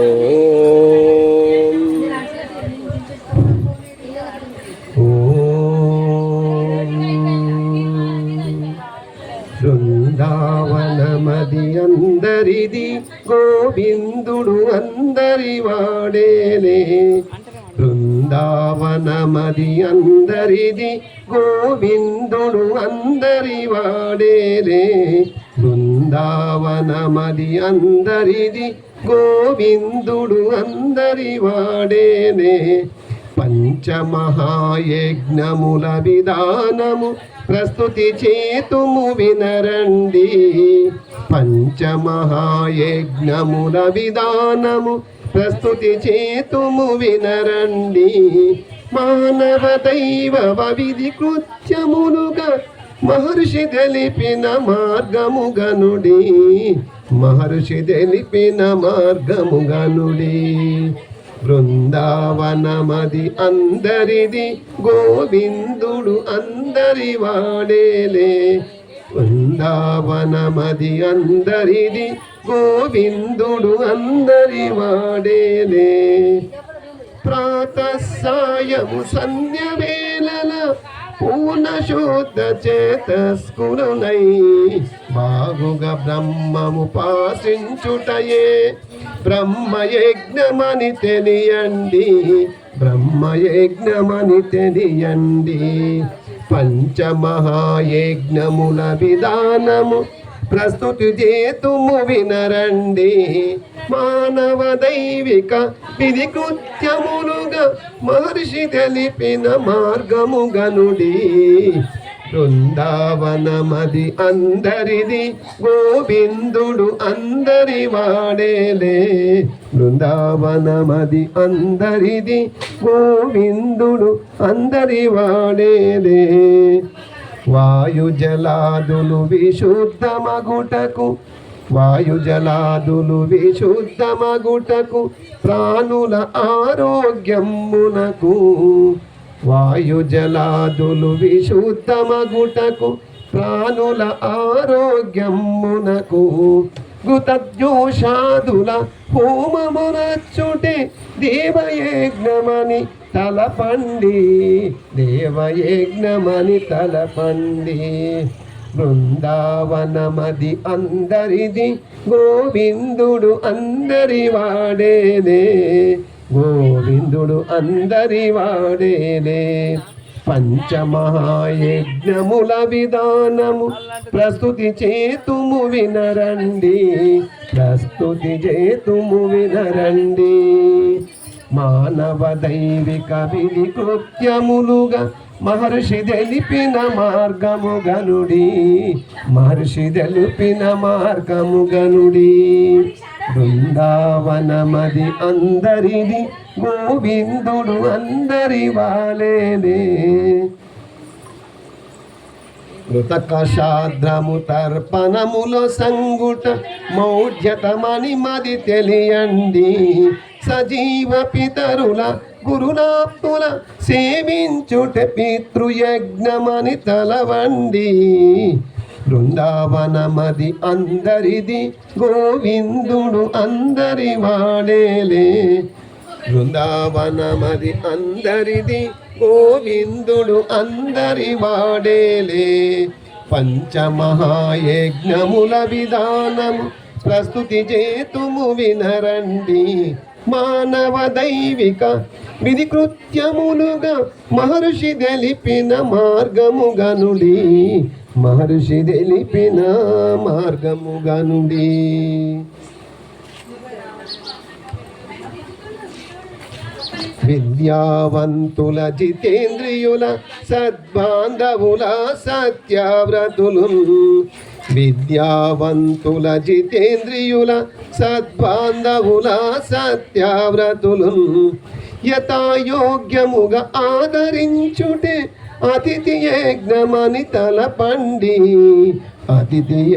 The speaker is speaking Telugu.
ఓం బృందావనమది అందరిది గోవిందుడు అందరి వాడేలే. బృందావనమది అందరిది గోవిందుడు అందరి వాడేనే బృంద బృందావనమది అందరిది గోవిందుడు అందరి వాడేనే పంచమహాయజ్ఞముల విధానము ప్రస్తుతి చేతుము వినరండి పంచమహాయజ్ఞముల విధానము ప్రస్తుతి చేతుము వినరండి మానవ దైవ విధి కృత్యములుగా మహర్షి తెలిపిన మార్గము గనుడి. మహర్షి తెలిపిన మార్గము గనుడి. బృందావనమది అందరిది గోవిందుడు అందరి వాడేలే. బృందావనమది అందరిది గోవిందుడు అందరి వాడేలే. ప్రాతసాయము సంధ్య వేళల పూర్ణ శుద్ధ చేతస్కురునై బాగుగా బ్రహ్మము పాసించుటయే. బ్రహ్మయజ్ఞమని తెలియండి బ్రహ్మయజ్ఞమని తెలియండి. పంచమహాయజ్ఞముల విధానము ప్రస్తుతి చేతుము వినరండి. మానవ దైవిక విధి కృత్యములుగా మహర్షి తెలిపిన మార్గము గనుడి బృందావనమది అందరిది గోవిందుడు అందరి వాడేలే. బృందావనమది అందరిది గోవిందుడు అందరి వాడేలే. వాయుజలాదులు విశుద్ధమగుటకు వాయుజలాదులు విశుద్ధమగుటకు ప్రాణుల ఆరోగ్యమునకు వాయుజలాదులు విశుద్ధమగుటకు ప్రాణుల ఆరోగ్యమునకు గుతద్యోషాదుల హోమమునచ్చుటే దేవయజ్ఞమని తలపండి దేవయజ్ఞమని తలపండి. బృందావనమది అందరిది గోవిందుడు అందరి వాడేనే. గోవిందుడు అందరి వాడేనే. పంచమహాయజ్ఞముల విధానము ప్రస్తుతి చేతుము వినరండి. ప్రస్తుతి చేతుము వినరండి. మానవ దైవిక విధి కృత్యములుగా మహర్షి తెలిపిన మార్గము గనుడి. మహర్షి తెలిపిన మార్గము గనుడి. బృందావనమది అందరిది గోవిందుడు అందరి వాలేనే. కృతకషాద్రము తర్పణములో సంగుట మౌఢ్యతమని మది తెలియండి. సజీవ పితరుల గురునాప్తుల సేవించుట పితృయజ్ఞమని తలవండి. బృందావనమది అందరిది గోవిందుడు అందరి వాడేలే. బృందావనమది అందరిది గోవిందుడు అందరి వాడేలే. పంచమహాయజ్ఞముల విధానము ప్రస్తుతి చేతుము వినరండి. మానవ దైవిక విధి కృత్యములుగా మహర్షి తెలిపిన మార్గము గనుడి మహర్షి తెలిపిన మార్గము గనుడి విద్యావంతుల జితేంద్రియుల సద్బాంధవుల సత్యవ్రతులు విద్యావంతుల జితేంద్రియుల సద్బాంధవుల సత్యవ్రతులు యథాయోగ్యముగా ఆదరించుటే అతిథి యజ్ఞమని తలపండి. అతిథి